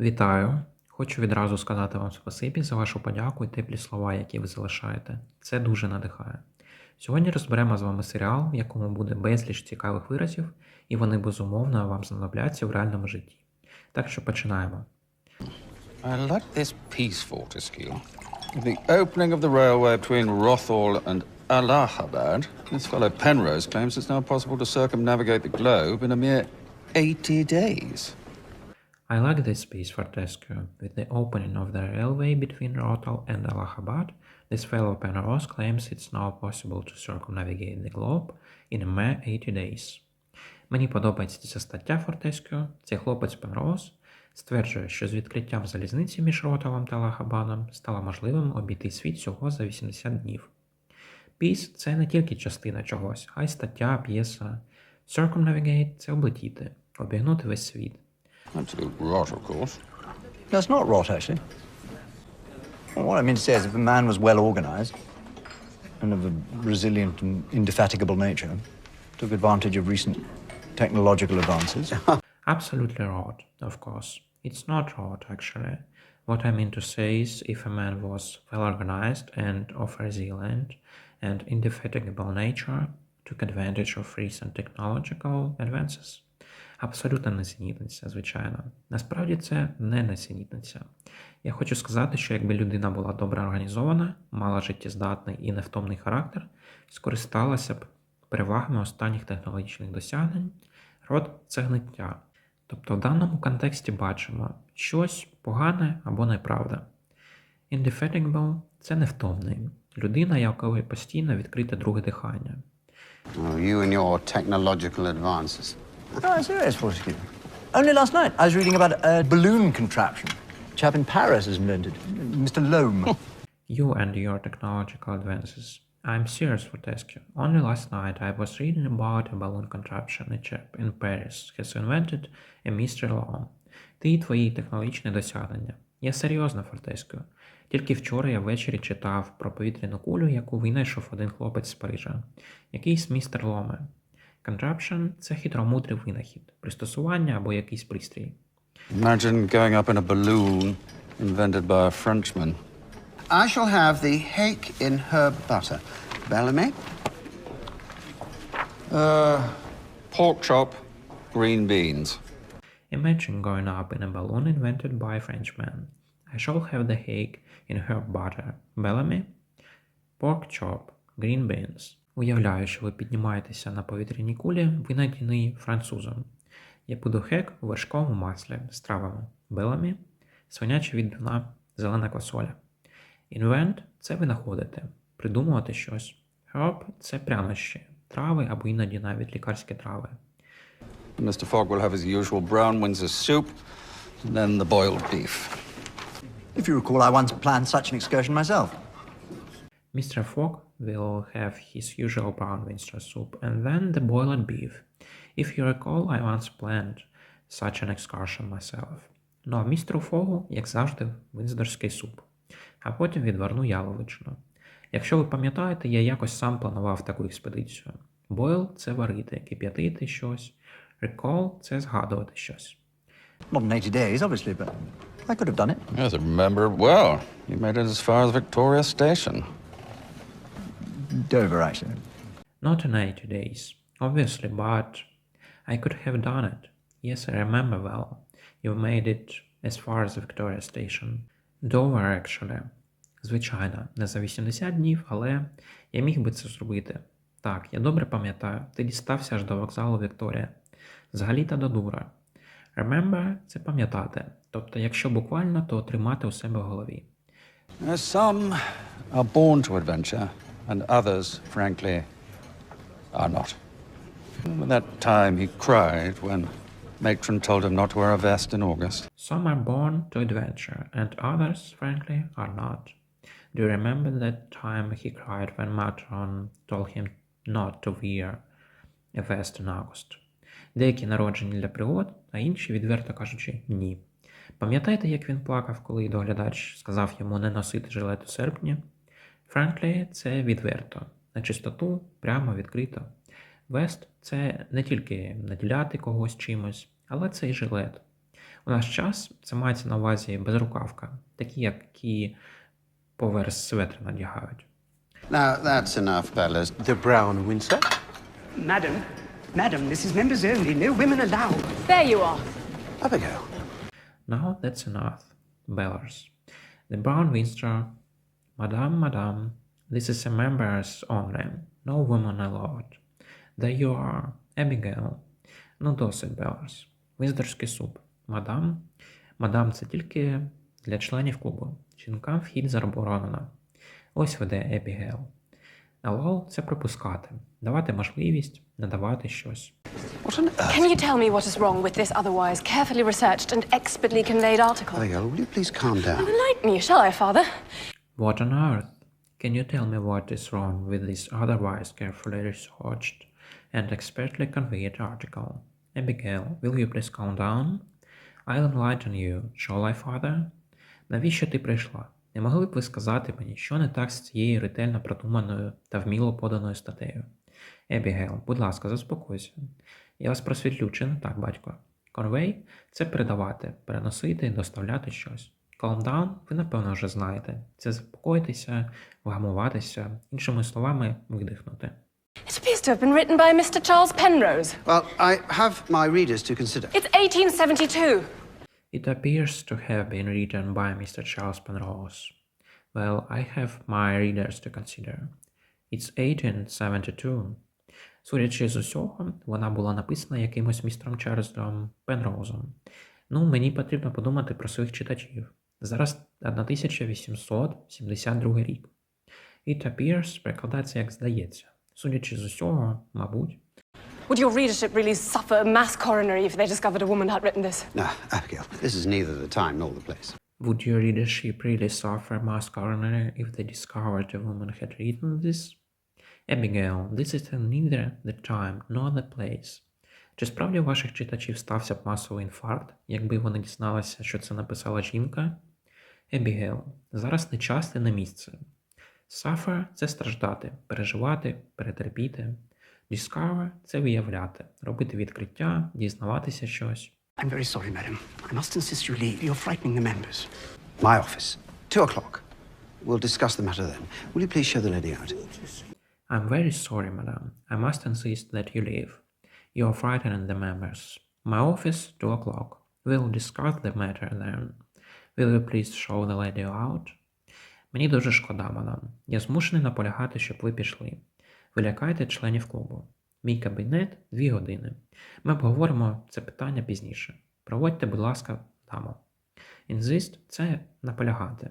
Вітаю! Хочу відразу сказати вам спасибі за вашу подяку і теплі слова, які ви залишаєте. Це дуже надихає. Сьогодні розберемо з вами серіал, в якому буде безліч цікавих виразів, і вони безумовно вам знадобляться в реальному житті. Так що починаємо. I like this piece, Fortescue. The opening of the railway between Rothal and Allahabad. This fellow Penrose claims it's now possible to circumnavigate the globe in a mere 80 days. I like this piece for Tesco. With the opening of the railway between Rotal and Allahabad, this fellow Penrose claims it's now possible to circumnavigate the globe in a mere 80 days. Мені подобається ця стаття Фортескіо. Цей хлопець Пенроуз стверджує, що з відкриттям залізниці між Роталом та Аллахабадом стало можливим обійти світ всього за 80 днів. Піс це не тільки частина чогось, а й стаття, п'єса. Circumnavigate – це облетіти, обігнути весь світ. Absolute rot, of course. That's not rot, actually. Well, what I mean to say is, if a man was well organized and of a resilient and indefatigable nature, took advantage of recent technological advances, Absolutely rot, of course. It's not rot, actually. What I mean to say is, if a man was well organized and of resilient and indefatigable nature, took advantage of recent technological advances. Абсолютно несенітниця, звичайно. Насправді це не несенітниця. Я хочу сказати, що якби людина була добре організована, мала життєздатний і невтомний характер, скористалася б перевагами останніх технологічних досягнень, род це гниття. Тобто в даному контексті бачимо щось погане або неправда. Indefatigable – це невтомний. Людина, якої постійно відкрите друге дихання. You and your technological advances. No, I'm serious, Fortescue. Only last night I was reading about a balloon contraption. A chap in Paris has invented, Mr. Loam. You and your technological advances. I'm serious for Tesco. Only last night I was reading about a balloon contraption a chap in Paris has invented a Mr. Long. Ти і твої технологічні досягнення. Я серйозно, Фортескio. Тільки вчора я ввечері читав про повітряну кулю, яку винайшов один хлопець з Парижа, якийсь містер Ломе. Contraption – це хитромудрий винахід, пристосування або якийсь пристрій. Imagine going up in a balloon invented by a Frenchman. I shall have the hake in herb butter. Bellamy? Uh, pork chop, green beans. Imagine going up in a balloon invented by a Frenchman. I shall have the cake in herb butter. Bellamy? Pork chop. Green beans. Уявляю, що ви піднімаєтеся на повітряній кулі, винайдений французом. Я буду хек у вершковому маслі з травами. Беламі – свиняча відбивна, зелена квасоля. Invent – це винаходити, придумувати щось. Herb – це прянощі, трави або іноді навіть лікарські трави. Mr. Fogg will have his usual brown Windsor soup, and then the boiled beef. if you recall, I once planned such an excursion myself. Mr. Fogg will have his usual brown Windsor soup and then the boiled beef. If you recall, I once planned such an excursion myself. Ну а містеру Фогу, як завжди, вінздорський суп, а потім відварну яловичину. Якщо ви пам'ятаєте, я якось сам планував таку експедицію. Boil – це варити, кип'ятити щось. Recall – це згадувати щось. Not in 80 days, obviously, but I could have done it. Yes, I remember it well. You made it as far as Victoria Station. Dover, actually. Not in 80 days, obviously, but I could have done it. Yes, I remember well. You made it as far as Victoria Station. Dover, actually. Звичайно, не за 80 днів, але я міг би це зробити. Так, я добре пам'ятаю, ти дістався аж до вокзалу Вікторія. Взагалі-то до дура. Remember – це пам'ятати. Тобто, якщо буквально, то тримати у себе в голові. Some are born to adventure, and others, frankly, are not. Remember that time he cried when matron told him not to wear a vest in August? Some are born to adventure, and others, frankly, are not. Do you remember that time he cried when Matron told him not to wear a vest in August? Деякі народжені для пригод, а інші, відверто кажучи, ні. Пам'ятаєте, як він плакав, коли доглядач сказав йому не носити жилет у серпні? Frankly, це відверто, на чистоту, прямо відкрито. Вест це не тільки наділяти когось чимось, але це і жилет. У наш час це мається на увазі безрукавка, такі, які поверх светри надягають. Now, that's enough, fellas. The Brown Windsor? Madam, madam, this is members only. No women allowed. There you are. Abigail. Now that's enough, Bellers. The Brown Windsor, Madame, Madame, this is a members only, no women allowed. There you are, Abigail. Ну досить, Белларс. Виздорський суп. Мадам. Мадам це тільки для членів клубу. Жінкам вхід заборонено. Ось веде Ебігейл. Allow – це пропускати, давати можливість, надавати щось. Can you tell me what is wrong with this otherwise carefully researched and expertly conveyed article? Abigail, will you please calm down? Enlighten me, shall I, Father? What on earth? Can you tell me what is wrong with this otherwise carefully researched and expertly conveyed article? Abigail, will you please calm down? I'll enlighten you, shall I, father? Навіщо ти прийшла? Не могли б ви сказати мені, що не так з цією ретельно продуманою та вміло поданою статтею? Ебігейл, будь ласка, заспокойся. Я вас просвітлю, чи не так, батько? Конвей це передавати, переносити, доставляти щось. Calm down, ви напевно вже знаєте. Це заспокоїтися, вгамуватися, іншими словами, видихнути. It appears to have been written by Mr. Charles Penrose. Well, I have my readers to consider. It's 1872. It appears to have been written by Mr. Charles Penrose. Well, I have my readers to consider. It's 1872. Судячи з усього, вона була написана якимось містером Чарльзом Пенроузом. Ну, мені потрібно подумати про своїх читачів. Зараз 1872 рік. It appears перекладається як здається. Судячи з усього, мабуть. Would your readership really suffer mass coronary if they discovered a woman had written this? No, Abigail, this is neither the time nor the place. Would your readership really suffer mass coronary if they discovered a woman had written this? Abigail, this is neither the time nor the place. Чи справді у ваших читачів стався б масовий інфаркт, якби вони дізналися, що це написала жінка? Abigail, зараз не час і не місце. Suffer – це страждати, переживати, перетерпіти. Discover – це виявляти, робити відкриття, дізнаватися щось. I'm very sorry, madam. I must insist you leave. You're frightening the members. My office. Two o'clock. We'll discuss the matter then. Will you please show the lady out? I'm very sorry, madam. I must insist that you leave. You are frightening the members. My office, two o'clock. We'll discuss the matter then. Will you please show the lady out? Мені дуже шкода, мадам. Я змушений наполягати, щоб ви пішли. Ви лякаєте членів клубу. Мій кабінет дві години. Ми обговоримо це питання пізніше. Проводьте, будь ласка, дамо. Insist – це наполягати,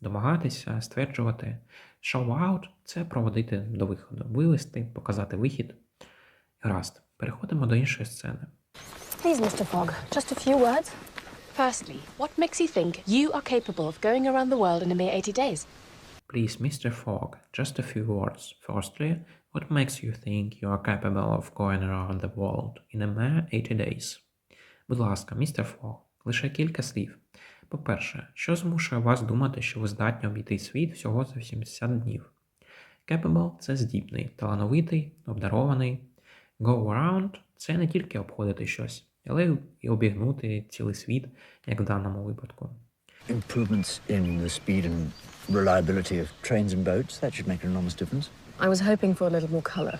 домагатися, стверджувати. Show out – це проводити до виходу, вивести, показати вихід. Гаразд, переходимо до іншої сцени. Please, Mr. Fogg, just a few words. Firstly, what makes you think you are capable of going around the world in a mere 80 days? Please, Mr. Fogg, just a few words. Firstly, what makes you think you are capable of going around the world in a mere 80 days? Будь ласка, містер Фог, лише кілька слів. По-перше, що змушує вас думати, що ви здатні обійти світ всього за 80 днів? Capable – це здібний, талановитий, обдарований. Go around – це не тільки обходити щось, але й обігнути цілий світ, як в даному випадку. Improvements in the speed and reliability of trains and boats, that should make an enormous difference. I was hoping for a little more colour.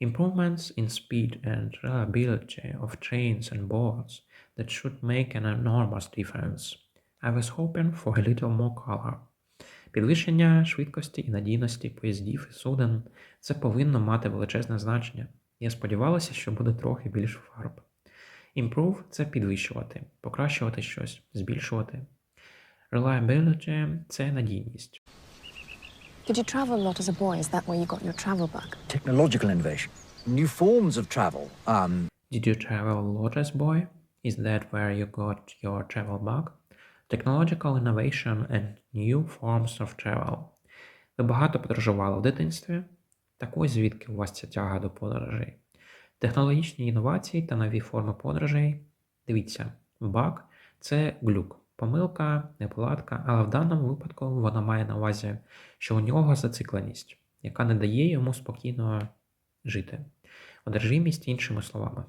Improvements in speed and reliability of trains and boats that should make an enormous difference. I was hoping for a little more color. Підвищення швидкості і надійності поїздів і суден це повинно мати величезне значення. Я сподівалася, що буде трохи більше фарб. Improve – це підвищувати, покращувати щось, збільшувати. Reliability – це надійність. Did you travel a lot as a boy? Is that where you got your travel bug? Technological innovation, new forms of travel. Um, Did you travel a lot as boy? Is that where you got your travel bug? Technological innovation and new forms of travel. Ви багато подорожували в дитинстві? Так ось звідки у вас ця тяга до подорожей. Технологічні інновації та нові форми подорожей. Дивіться, баг це глюк, помилка, неполадка, але в даному випадку вона має на увазі, що у нього зацикленість, яка не дає йому спокійно жити. Одержимість іншими словами.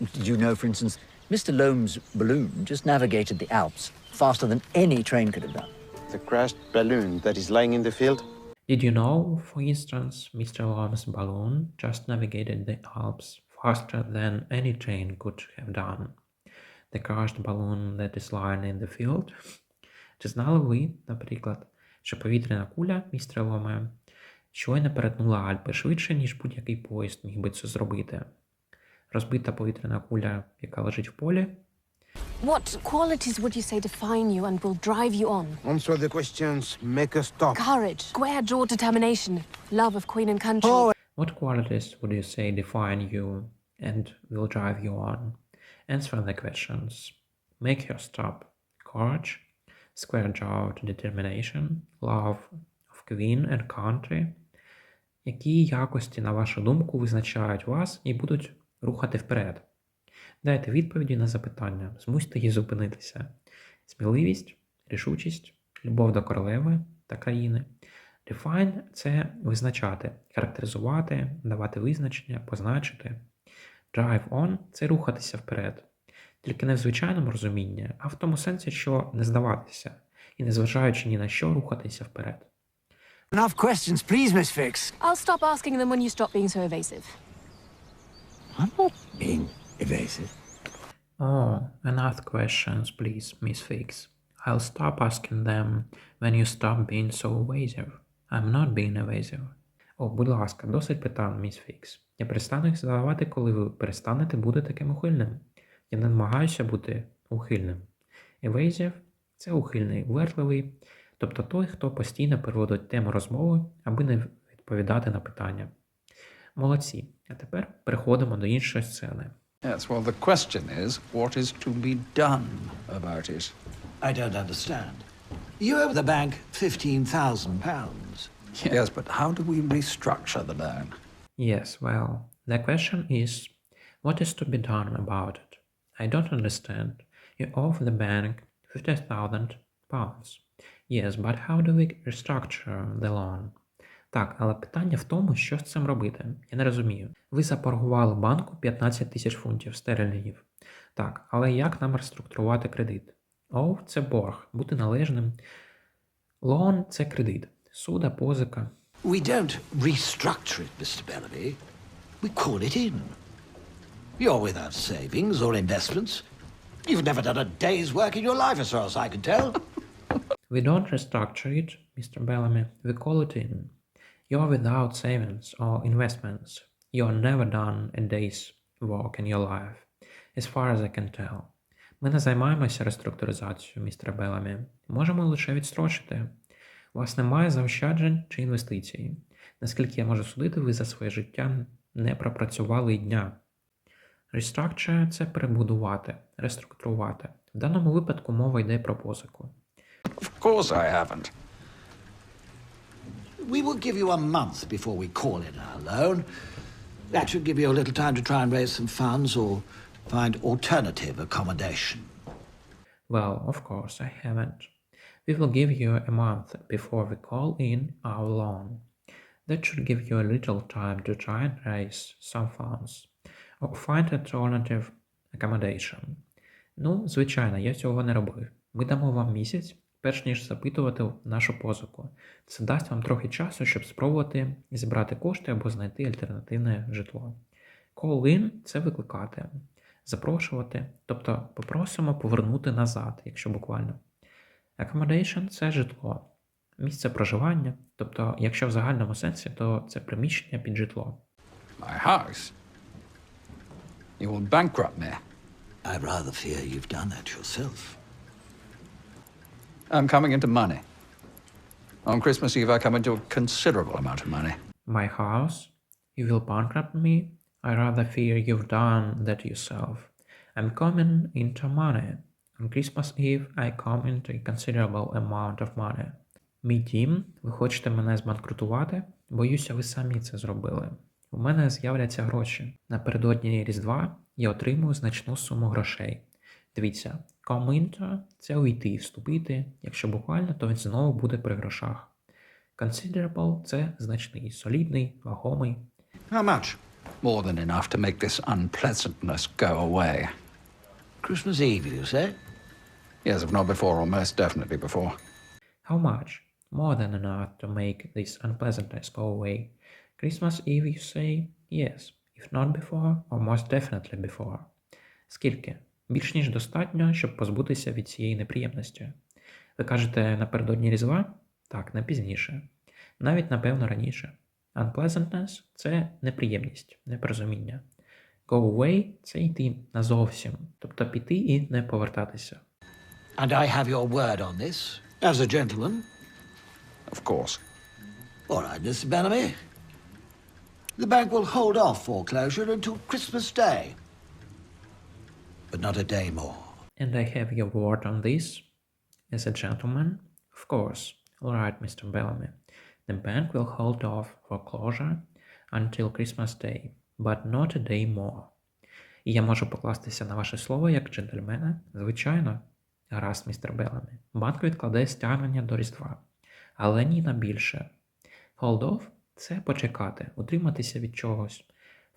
did you know, for instance, Mr. Loam's balloon just navigated the Alps faster than any train could have done. The crashed balloon that is lying in the field? Did you know, for instance, Mr. Lom's balloon just navigated the Alps faster than any train could have done? The crashed balloon that is lying in the field? Чи знали ви, наприклад, що повітряна куля, містер Ломе, щойно перетнула Альпи швидше, ніж будь-який поїзд міг би це зробити? Розбита повітряна куля, яка лежить в полі, What qualities would you say define you and will drive you on? Answer the questions, make us stop. Courage, square jaw determination, love of queen and country. What qualities would you say define you and will drive you on? Answer the questions. Make your stop. Courage, square jawed determination, love of queen and country. Які якості, на вашу думку, визначають вас і будуть рухати вперед? Дайте відповіді на запитання, змусьте її зупинитися. Сміливість, рішучість, любов до королеви та країни. Define – це визначати, характеризувати, давати визначення, позначити. Drive on – це рухатися вперед. Тільки не в звичайному розумінні, а в тому сенсі, що не здаватися, і незважаючи ні на що рухатися вперед. Enough questions, please, Miss Fix. I'll stop asking them when you stop being so evasive. I'm not being evasive. Oh, enough questions, please, Miss Fix. I'll stop asking them when you stop being so evasive. I'm not being evasive. О, будь ласка, досить питань, міс Фікс. Я перестану їх задавати, коли ви перестанете бути таким ухильним. Я не намагаюся бути ухильним. Evasive – це ухильний, вертливий, тобто той, хто постійно переводить тему розмови, аби не відповідати на питання. Молодці. А тепер переходимо до іншої сцени. Yes, well, the question is, what is to be done about it? I don't understand. You owe the bank £15,000. Yes, but how do we restructure the loan? Yes, well, the question is, what is to be done about it? I don't understand. You owe the bank 50,000 pounds. Yes, but how do we restructure the loan? Так, але питання в тому, що з цим робити. Я не розумію. Ви запоргували банку 15 тисяч фунтів стерлінгів. Так, але як нам реструктурувати кредит? Оу, це борг, бути належним. Лон це кредит. Суда, позика. We don't restructure it, Mr. Bellamy. We call it in. You're without savings or investments. You've never done a day's work in your life, as far as I can tell. We don't restructure it, Mr. Bellamy. We call it in. You're without savings or investments. You're never done a day's work in your life, as far as I can tell. Ми не займаємося реструктуризацією, містер Беламі. Можемо лише відстрочити. У вас немає заощаджень чи інвестицій. Наскільки я можу судити, ви за своє життя не пропрацювали й дня. Restructure – це перебудувати, реструктурувати. В даному випадку мова йде про позику. Of course I haven't. we will give you a month before we call in our loan. That should give you a little time to try and raise some funds or find alternative accommodation. Well, of course, I haven't. We will give you a month before we call in our loan. That should give you a little time to try and raise some funds or find alternative accommodation. Ну, звичайно, я цього не робив. Ми дамо вам місяць, перш ніж запитувати нашу позику. Це дасть вам трохи часу, щоб спробувати зібрати кошти або знайти альтернативне житло. Call in – це викликати, запрошувати, тобто попросимо повернути назад, якщо буквально. Accommodation – це житло, місце проживання, тобто, якщо в загальному сенсі, то це приміщення під житло. My house? You will bankrupt me. I rather fear you've done that yourself. I'm coming into money. On Christmas Eve, I come into a considerable amount of money. My house? You will bankrupt me? I rather fear you've done that yourself. I'm coming into money. On Christmas Eve, I come into a considerable amount of money. Мій дім, ви хочете мене збанкрутувати? Боюся, ви самі це зробили. У мене з'являться гроші. Напередодні Різдва я отримую значну суму грошей. Дивіться, come into – це увійти, вступити. Якщо буквально, то він знову буде при грошах. Considerable – це значний, солідний, вагомий. How much? More than enough to make this unpleasantness go away. Christmas Eve, you say? Yes, if not before, or most definitely before. How much? More than enough to make this unpleasantness go away. Christmas Eve, you say? Yes. If not before, or most definitely before. Скільки? Більш ніж достатньо, щоб позбутися від цієї неприємності. Ви кажете напередодні Різдва? Так, не пізніше. Навіть, напевно, раніше. Unpleasantness – це неприємність, непорозуміння. Go away – це йти назовсім, тобто піти і не повертатися. And I have your word on this, as a gentleman. Of course. All right, Mr. Bellamy. The bank will hold off foreclosure until Christmas Day. But not a day more. And I have your word on this? As a gentleman? Of course. All right, Mr. Bellamy. The bank will hold off foreclosure until Christmas Day, but not a day more. Я можу покластися на ваше слово як джентльмена? Звичайно. Гаразд, містер Беллами. Банк відкладе стягнення до Різдва. Але ні на більше. Hold off – це почекати, утриматися від чогось.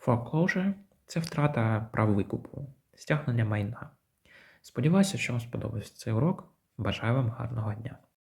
Foreclosure – це втрата прав викупу, стягнення майна. Сподіваюся, що вам сподобався цей урок. Бажаю вам гарного дня.